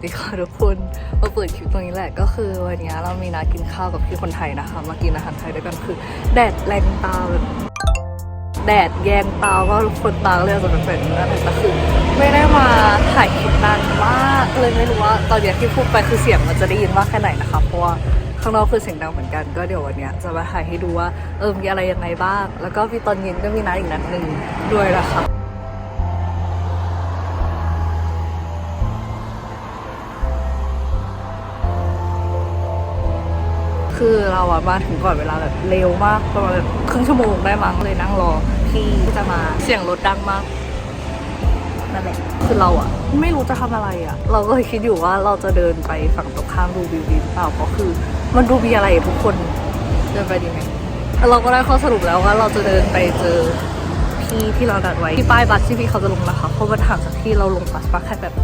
สดีค่ะทุกคนมาเปิดคลิปตรงนี้แหละก็คือวันนี้เรามีนัดกินข้าวกับพี่คนไทยนะคะ มากินอาหารไทยด้วยกันคือ แดดแรงตาแบบแดดแยงตาว่าทุกคนตาเรียกจะเป็นแบบนี้นะแต่คือไม่ได้มาถ่ายคลิปนานมากเลยไม่รู้ว่าตอนเนี้ที่พูดไปคือเสียงมันจะได้ยินมากแค่ไหนนะคะเพราะว่าข้างนอกคือเสียงดังเหมือนกันก็เดี๋ยววันนี้จะมาถ่ายให้ดูว่าเออมีอะไรยังไงบ้าง แล้วก็มีตอนเย็นก็มีนัดอีกนัดหนึ่งด้วยนะค่ะ คือเราอะมาถึงก่อนเวลาแบบเร็วมากประมาณแบบครึ่งชั่วโมงได้มั้งเลยนั่งรอพี่ที่จะมาเสียงรถดังมากนั่นแหละคือเราอะไม่รู้จะทำอะไรอะเราก็เลยคิดอยู่ว่าเราจะเดินไปฝั่งตรงข้ามดูวิวดีหรือเปล่าเพราะคือ มันดูมีอะไรทุกคนเดินไปดีไหมแล้วเราก็ได้ข้อสรุปแล้วว่าเราจะเดินไปเจอพี่ที่เราดัดไว้ที่ป้ายบัสที่พี่เขาจะลงนะคะเพราะมันห่างจากที่เราลงบัสมาแค่แบบ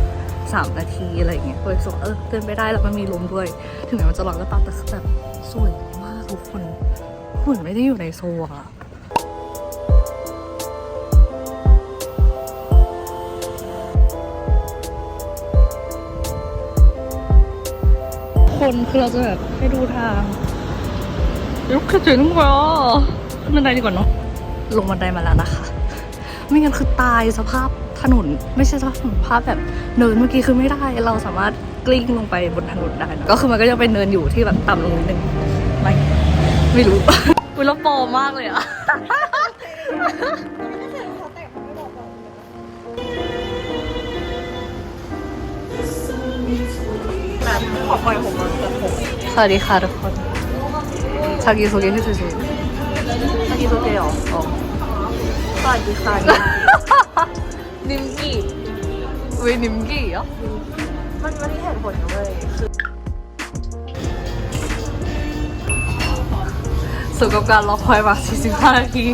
สามนาทีอะไรอย่างเงี้ยก็เลยรู้สึกว่าเออเดินไปได้แล้วมันมีลมด้วย ถึงแม้มันจะร้อนก็ตามแต่คือแบบสวยมากทุกคนเหมือนไม่ได้อยู่ในโซลอะคนคือเราจะแบบให้ดูทางลุกขึ้นถึงกว่าขึ้นบันไดดีกว่าเนาะลงบันไดมาแล้วนะคะ ไม่งั้นคือตายสภาพ ถนนไม่ใช่สภาพถนนภาพแบบเนินเมื่อกี้คือไม่ได้ เราสามารถกลิ้งลงไปบนถนนได้นะก็คือมันก็จะเป็นเนินอยู่ที่แบบต่ำลงนิดนึงไม่ไม่รู้อุ้ยแล้วปลอมมากเลยอะแบบขอปล่อยผมมาสวัสดีค่ะทุกคนชากีโซเกะที่สุดชากีโซเกะเหรออ๋อสวัสดีค่ะ นิมกี้เว้ยนิมกี้เหรอมันมันมีเหตุผลนะเว้ยคือสมกับการรอคอยมา45นาที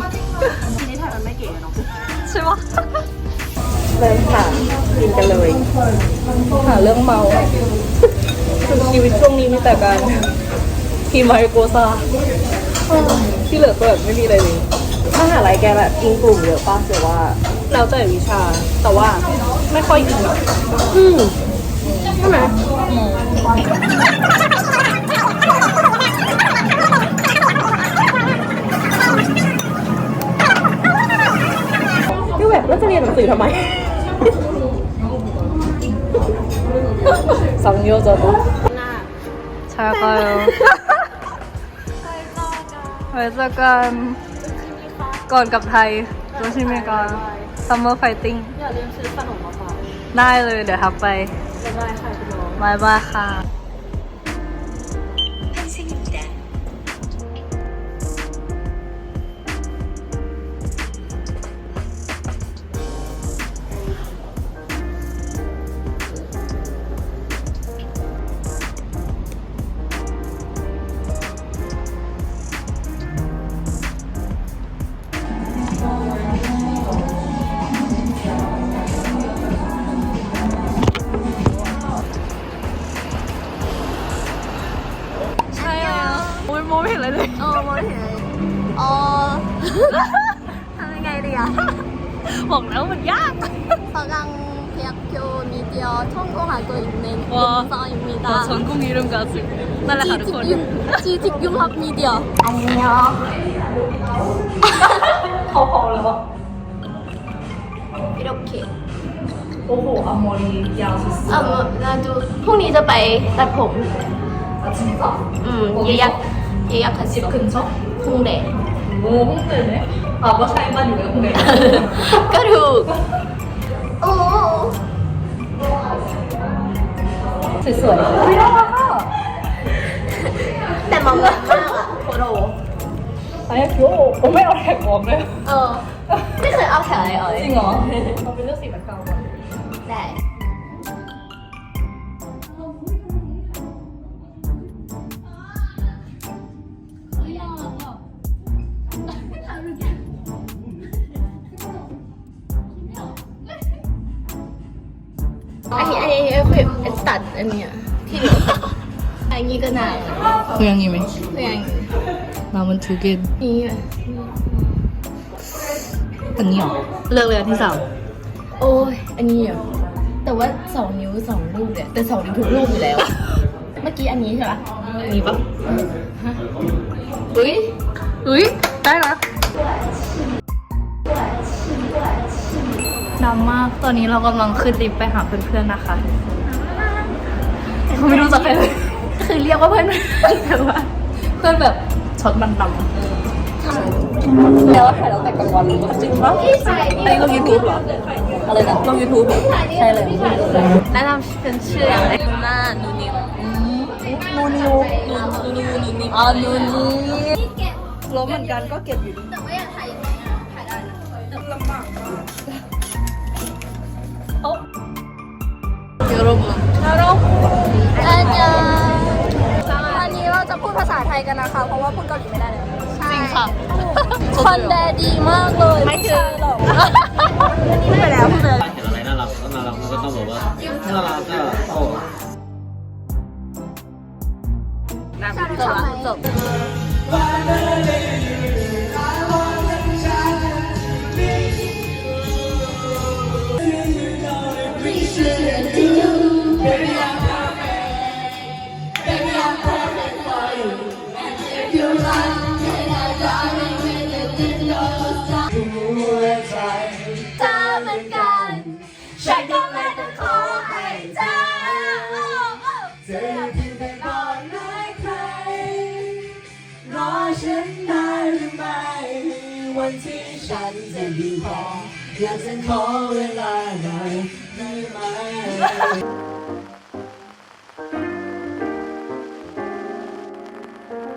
ทีนี้ถ่ายมันไม่เก๋เนาะใช่ปะเริ่มค่ะกินกันเลยหาเรื่องเมาคือชีวิตช่วงนี้มีแต่การทีมไมโกซาที่เหลือก็แบบไม่มีอะไรเลยมหาลัยแกแบบอิงกลุ่มเยอะป่ะหรือว่า แล้วแต่วิชา แต่ว่าไม่ค่อยอินอะอืมใช่ไหมที่แบบแล้วจะเรียนหนังสือทำไมสังโยจะดูหน้าใช่ค่ะไว้เจอกันก่อนกับไทยรู้ใช่ไหมก่อน Summer Fighting อย่าลืมซื้อขนมมาฝากได้เลยเดี๋ยวทักไปบ๊ายบายค่ะคุณน้องบายบายค่ะ เลยอ๋อ ทำยังไงดีอ่ะ บอกแล้วมันยาก 서강대학교 미디어 전공하고 있는 와. 윤서입니다. ชนกุ้ง이름까지นั่นแหละค่ะทุกคน 지직 융합 미디어. 안녕. เขาพอแล้วอ่ะ 이렇게. โอ้โหอมอรียาวสุด 아, 뭐, 나도 폰이 저 빠이 나봄. ๆจริงปะ 음, 예약 예약했어. จิบขึ้นช็ โวอร์เพิ่งตื่นเลยตอบว่าใช่บ้านอยู่กับคุณเลยก็ถูกโอ้สวยๆไม่ได้ค่ะแต่มองมากอะโคโรไอ้ฟิวผมไม่เอาแท็กออกเลยเออ ไม่เคยเอาแถวอะไรออกเลยจริงเหรอเรเป็นเรื่องสีมันเก่าก่อนได้ อันนี้อันนี้คือตัดอันเนี้ยที่เหลืออันนี้ก็น่าคือยังงี้ไหมเรียงเรามันถือกินนี้อะอันนี้เหรอเลือกเลยอันที่สามโอ้ยอันนี้อะแต่ว่าสองนิ้วสองรูปเนี่ยแต่สองนิ้วทุกรูปอยู่แล้ว เมื่อกี้อันนี้ใช่ปะมีปะฮะเฮ้ยเฮ้ยได้นะ ดำมาก ตอนนี้เรากำลังขึ้นลิฟต์ไปหาเพื่อนๆนะคะเขาไม่รู้จักใครเลย คือเรียกว่าเพื่อนแต่ว่าเพื่อนแบบช็อตมันดำแล้วถ่ายตั้งแต่กลางวันจริงปะในลงยูทูบเหรอ อะไรนะลงยูทูบใช่เลยแนะนำเป็นชื่ออะไรนูน่านูนิวนูนิวนูนิวนูนิวอ๋อนูนิวล้มเหมือนกันก็เก็บอยู่ดีแต่ว่าอยากถ่าย ยกันนะคะ เพราะว่าพูดเกาหลีไม่ได้เลยจริงค่ะคอนแดดีมากเลยไม่ถึงหรอกพูดไปแล้วพูดไปแล้วเห็นอะไรน่ารักก็น่ารักมันก็ต้องบอกว่าน่ารักก็โอ้จบละจบ ได้หรือไม่วันที่ฉันจะดีพออยากจะขอเวลาหน่อยได้ไหม